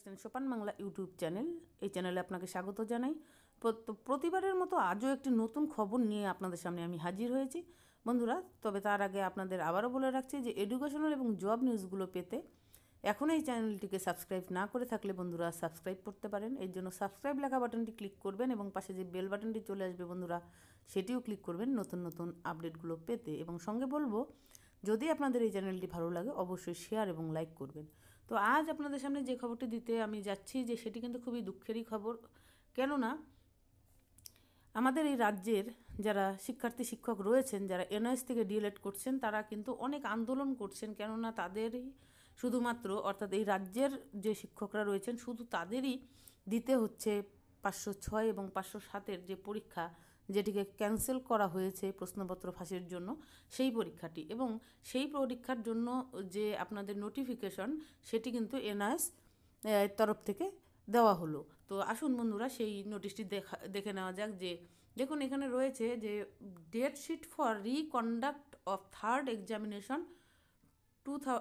দেখছেন সোপান Bangla YouTube channel. এই চ্যানেলে আপনাকে স্বাগত জানাই। প্রতিবারের মতো আজও একটি নতুন খবর নিয়ে আপনাদের সামনে আমি হাজির হয়েছি। বন্ধুরা, তবে তার আগে আপনাদের আবারও বলে রাখছি যে এডুকেশনাল এবং জব নিউজগুলো পেতে এখন এই চ্যানেলটিকে সাবস্ক্রাইব না করে থাকলে বন্ধুরা সাবস্ক্রাইব করতে পারেন। এর জন্য সাবস্ক্রাইব লেখা বাটনটি ক্লিক করবেন এবং পাশে যে বেল বাটনটি চলে আসবে বন্ধুরা, সেটিও ক্লিক করবেন নতুন নতুন আপডেটগুলো পেতে। এবং সঙ্গে বলব, যদি আপনাদের এই চ্যানেলটি ভালো লাগে, অবশ্যই শেয়ার এবং লাইক করবেন। তো আজ আপনাদের সামনে যে খবরটি দিতে আমি যাচ্ছি যে সেটি কিন্তু খুবই দুঃখেরই খবর। কেননা আমাদের এই রাজ্যের যারা শিক্ষার্থী, শিক্ষক রয়েছেন, যারা এনএস থেকে ডিএলএড করছেন, তারা কিন্তু অনেক আন্দোলন করছেন। কেননা তাদেরই শুধুমাত্র অর্থাৎ এই রাজ্যের যে শিক্ষকরা রয়েছেন, শুধু তাদেরই দিতে হচ্ছে পাঁচশো ছয় এবং পাঁচশো সাতের যে পরীক্ষা যেটিকে ক্যান্সেল করা হয়েছে প্রশ্নপত্র ফাঁসের জন্য, সেই পরীক্ষাটি। এবং সেই পরীক্ষার জন্য যে আপনাদের নোটিফিকেশন সেটি কিন্তু এনআইএস তরফ থেকে দেওয়া হলো। তো আসুন বন্ধুরা, সেই নোটিশটি দেখা, দেখে নেওয়া যাক যে, দেখুন এখানে রয়েছে যে date sheet for reconduct of third examination to the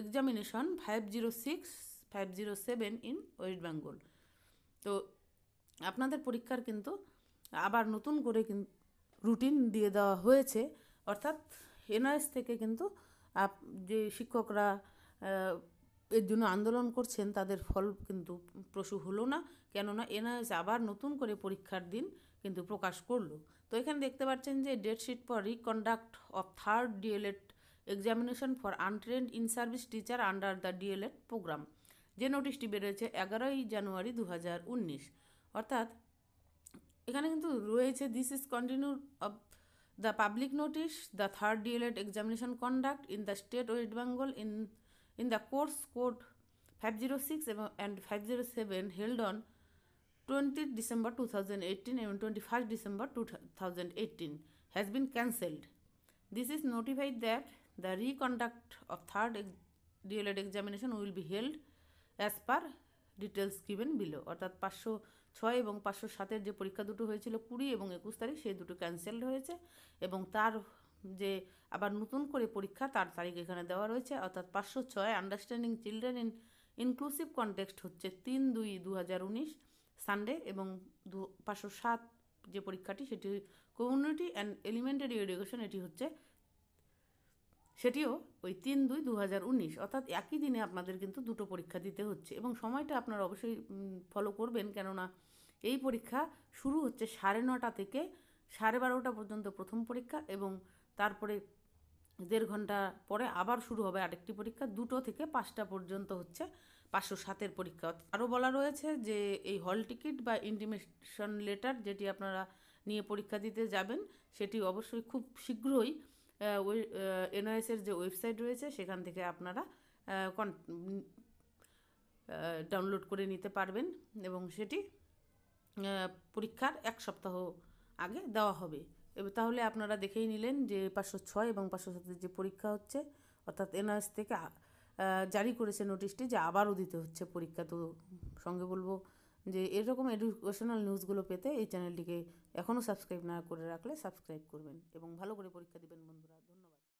examination five zero six five zero seven in West Bengal তো আপনাদের পরীক্ষার কিন্তু আবার নতুন করে কিন্তু রুটিন দিয়ে দেওয়া হয়েছে। অর্থাৎ এনআইএস থেকে কিন্তু আপ, যে শিক্ষকরা এর জন্য আন্দোলন করছেন, তাদের ফল কিন্তু প্রসূ হলো না। কেননা এনআইএস আবার নতুন করে পরীক্ষার দিন কিন্তু প্রকাশ করল। তো এখানে দেখতে পাচ্ছেন যে date sheet for reconduct of third DElEd examination for untrained in service teacher under the DElEd program যে নোটিশটি বেরোয়েছে এগারোই জানুয়ারি দু হাজার উনিশ। অর্থাৎ এখানে কিন্তু রয়েছে this is continue of the public notice the third DElEd examination conduct in the state West Bengal in in the course code five zero six এবং and five zero seven held on twenty December two thousand eighteen এবং twenty first December two thousand eighteen has been cancelled This is notified that the reconduct of third ex- DLED will be be held per details given below অর্থাৎ পাঁচশো ছয় এবং পাঁচশো সাতের যে পরীক্ষা দুটো হয়েছিল কুড়ি এবং একুশ তারিখ, সেই দুটো ক্যান্সেল হয়েছে এবং তার যে আবার নতুন করে পরীক্ষা, তার তারিখ এখানে দেওয়া রয়েছে। অর্থাৎ পাঁচশো ছয় understanding children in inclusive context হচ্ছে তিন দুই দু হাজার উনিশ সানডে এবং দু, পাঁচশো সাত যে পরীক্ষাটি, সেটি কমিউনিটি অ্যান্ড এলিমেন্টারি এডুকেশন এটি হচ্ছে সেটিও ওই তিন দুই দু হাজার উনিশ, অর্থাৎ একই দিনে আপনাদের কিন্তু দুটো পরীক্ষা দিতে হচ্ছে এবং সময়টা আপনারা অবশ্যই ফলো করবেন কেননা এই পরীক্ষা শুরু হচ্ছে সাড়ে নটা থেকে সাড়ে বারোটা পর্যন্ত প্রথম পরীক্ষা এবং তারপরে দেড় ঘণ্টা পরে আবার শুরু হবে আরেকটি পরীক্ষা, দুটো থেকে পাঁচটা পর্যন্ত হচ্ছে পাঁচশো সাতের পরীক্ষা। আরও বলা রয়েছে যে এই হল টিকিট বা ইন্টিমেশন লেটার যেটি আপনারা নিয়ে পরীক্ষা দিতে যাবেন, সেটি অবশ্যই খুব শীঘ্রই ওই এনওএস এর যে ওয়েবসাইট রয়েছে, সেখান থেকে আপনারা কন- ডাউনলোড করে নিতে পারবেন এবং সেটি পরীক্ষার এক সপ্তাহ আগে দেওয়া হবে। এবার তাহলে আপনারা দেখেই নিলেন যে পাঁচশো ছয় এবং পাঁচশো সাতের যে পরীক্ষা হচ্ছে, অর্থাৎ এনআইএস থেকে জারি করেছে নোটিশটি যে আবারও দিতে হচ্ছে পরীক্ষা। তো সঙ্গে বলব যে এরকম এডুকেশনাল নিউজগুলো পেতে এই চ্যানেলটিকে এখনও সাবস্ক্রাইব না করে রাখলে সাবস্ক্রাইব করবেন এবং ভালো করে পরীক্ষা দেবেন বন্ধুরা।